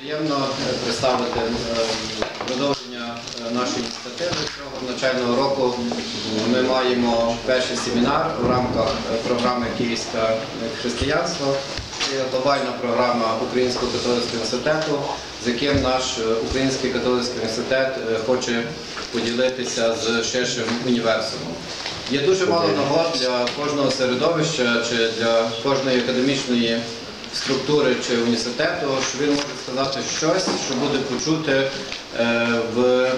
Приємно е, представити е, продовження е, нашої ініціативи цього навчального року. Ми маємо перший семінар в рамках програми Київське християнство. Це глобальна програма Українського католицького університету, з яким наш Український католицький університет хоче поділитися з ширшим універсумом. Є дуже мало нагод для кожного середовища чи для кожної академічної структури чи університету, що він може сказати щось, що буде почути е, в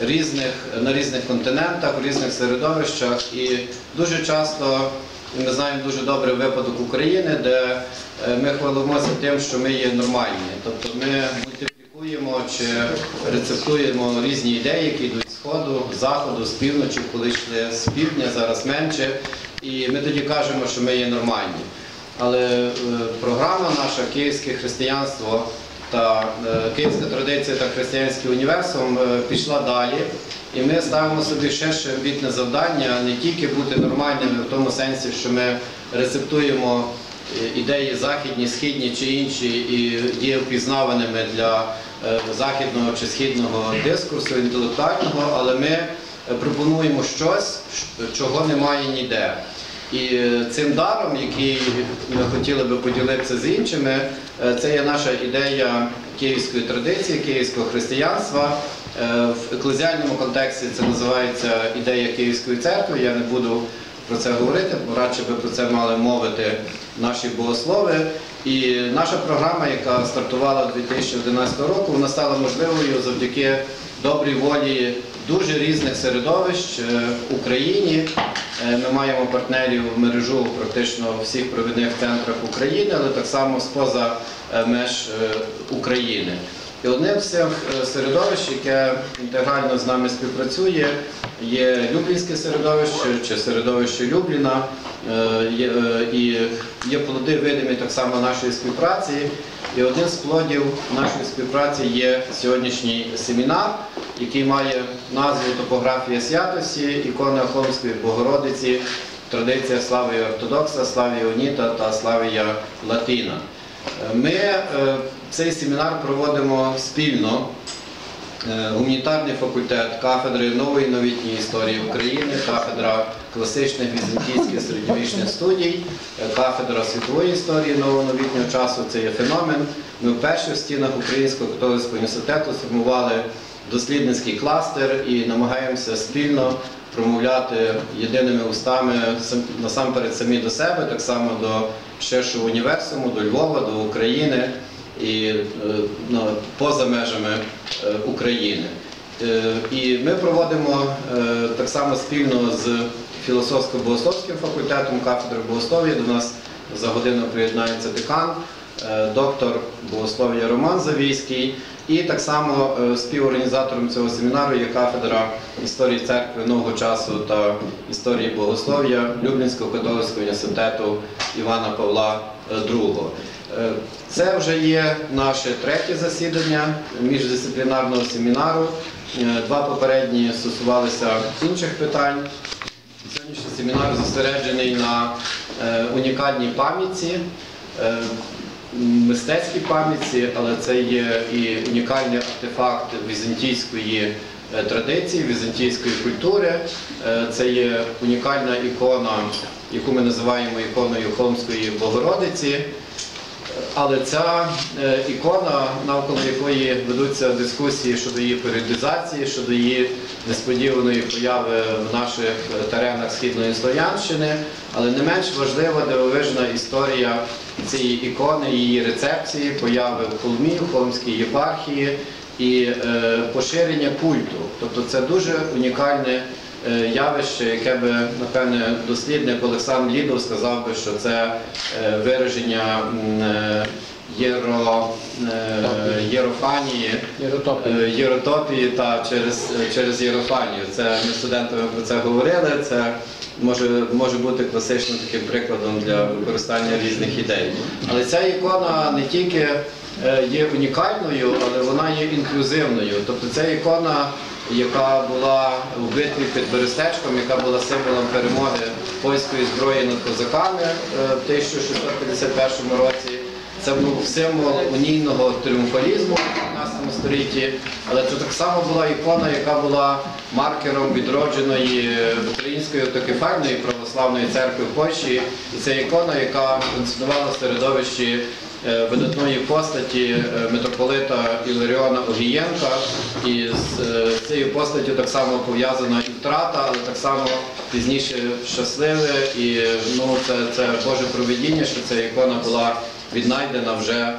різних, на різних континентах, в різних середовищах. І дуже часто ми знаємо дуже добрий випадок України, де е, ми хвалимося тим, що ми є нормальні. Тобто ми мультиплікуємо чи рецептуємо різні ідеї, які йдуть з сходу, з заходу, з півночі, коли йшли з півдня, зараз менше. І ми тоді кажемо, що ми є нормальні. Але е, програма наша Київське християнство та е, Київська традиція та християнський універсум е, пішла далі. І ми ставимо собі ще ще амбітне завдання не тільки бути нормальними в тому сенсі, що ми рецептуємо ідеї західні, східні чи інші і є впізнаваними для західного чи східного дискурсу інтелектуального, але ми пропонуємо щось, чого немає ніде. І е, цим даром, який ми хотіли би поділитися з іншими, е, це є наша ідея київської традиції, київського християнства. Е, В еклезіальному контексті це називається ідея Київської церкви. Я не буду про це говорити, бо радше би про це мали мовити наші богослови. І наша програма, яка стартувала 2011 року, вона стала можливою завдяки добрій волі дуже різних середовищ е, в Україні. Е, Ми маємо партнерів в мережу практично всіх провідних центрах України, але так само споза е, меж України. І одним з цих е, середовищ, яке інтегрально з нами співпрацює, є Люблінське середовище чи середовище Любліна. Е, е, І є плоди видимі так само нашої співпраці. І один з плодів нашої співпраці є сьогоднішній семінар, який має назву Топографія святості, ікона Холмської Богородиці, традиція Славія Ортодокса, Славія Уніта та Славія Латина. Ми цей семінар проводимо спільно. Е, Гуманітарний факультет кафедри нової новітньої історії України, кафедра класичних візантійських середньовічних студій, е, кафедра світової історії нового новітнього часу. Це є феномен. Ми вперше в стінах Українського католицького університету сформували дослідницький кластер і намагаємося спільно промовляти єдиними устами насамперед самі до себе, так само до ширшого універсуму, до Львова, до України і е, ну, поза межами е, України. Е, І ми проводимо так само спільно з філософсько-богословським факультетом кафедри богослов'я. До нас за годину приєднається декан, доктор богослов'я Роман Завійський. І так само співорганізатором цього семінару є кафедра історії церкви нового часу та історії богослов'я Люблінського католицького університету Івана Павла II. Е, Це вже є наше третє засідання міждисциплінарного семінару. Е, Два попередні стосувалися інших питань. Сьогоднішній семінар зосереджений на е, унікальній пам'ятці, е, мистецькій пам'ятці, але це є і унікальний артефакт візантійської традиції, візантійської культури. Це є унікальна ікона, яку ми називаємо іконою Холмської Богородиці. Але ця е, ікона, навколо якої ведуться дискусії щодо її періодизації, щодо її несподіваної появи в наших е, теренах Східної Слов'янщини, але не менш важлива дивовижна історія цієї ікони, її рецепції, появи в Холмі, в Холмській єпархії і е, поширення культу. Тобто це дуже унікальне явище, яке би, напевне, дослідник Олександр Лідов сказав би, що це е, вираження е, єро, е, єрофанії, Єротопії. е, єротопії та через, через єрофанію. Це ми студентами про це говорили. Це може, може бути класичним таким прикладом для використання різних ідей. Але ця ікона не тільки е, є унікальною, але вона є інклюзивною. Тобто це ікона, яка була в битві під Берестечком, яка була символом перемоги польської зброї над козаками е, в 1651 році. Це був символ унійного тріумфалізму в 15 столітті, але це так само була ікона, яка була маркером відродженої української автокефальної православної церкви в Польщі. І це ікона, яка функціонувала в середовищі видатної постаті е, митрополита Іларіона Огієнка. І з е, цією постаттю так само пов'язана і втрата, але так само пізніше щасливе. І ну, це, це Боже провидіння, що ця ікона була віднайдена вже е,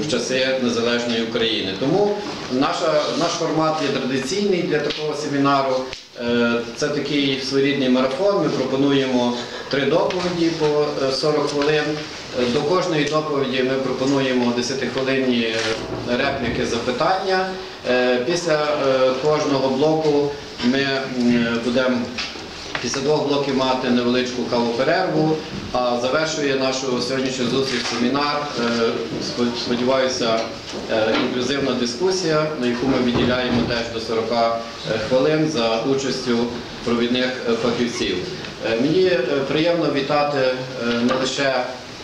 в часи незалежної України. Тому наша, наш формат є традиційний для такого семінару. Е, Це такий своєрідний марафон. Ми пропонуємо три доповіді по е, 40 хвилин. До кожної доповіді ми пропонуємо 10-хвилинні е, репліки, запитання. Е, Після е, кожного блоку ми будемо Після двох блоків мати невеличку каву перерву, а завершує нашу сьогоднішню зустріч семінар. е, Сподіваюся, інклюзивна дискусія, на яку ми виділяємо теж до 40 хвилин за участю провідних фахівців. Мені приємно вітати не лише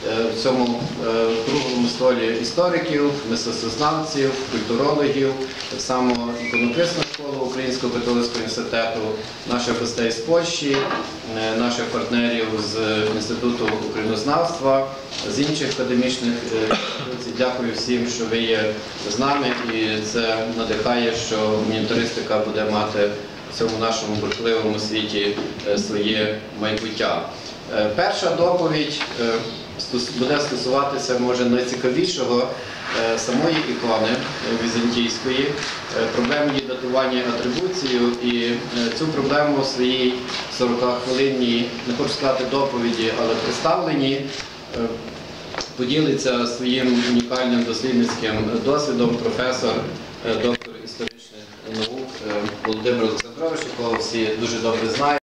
в цьому е, круглому столі істориків, мистецтвознавців, культурологів, так само іконописна школа Українського католицького інституту, наших гостей з Польщі, е, наших партнерів з Інституту українознавства, з інших академічних е, інституцій. Дякую всім, що ви є з нами, і це надихає, що мінітаристика буде мати в цьому нашому бурхливому світі е, своє майбуття. Е, Перша доповідь е, буде стосуватися може найцікавішого е, самої ікони е, візантійської, е, проблем її датування атрибуцією. І цю проблему у своїй 40-хвилинній, не хочу сказати доповіді, але представленні поділиться своїм унікальним дослідницьким досвідом професор, доктор історичних наук Володимир Олександрович, якого всі дуже добре знають.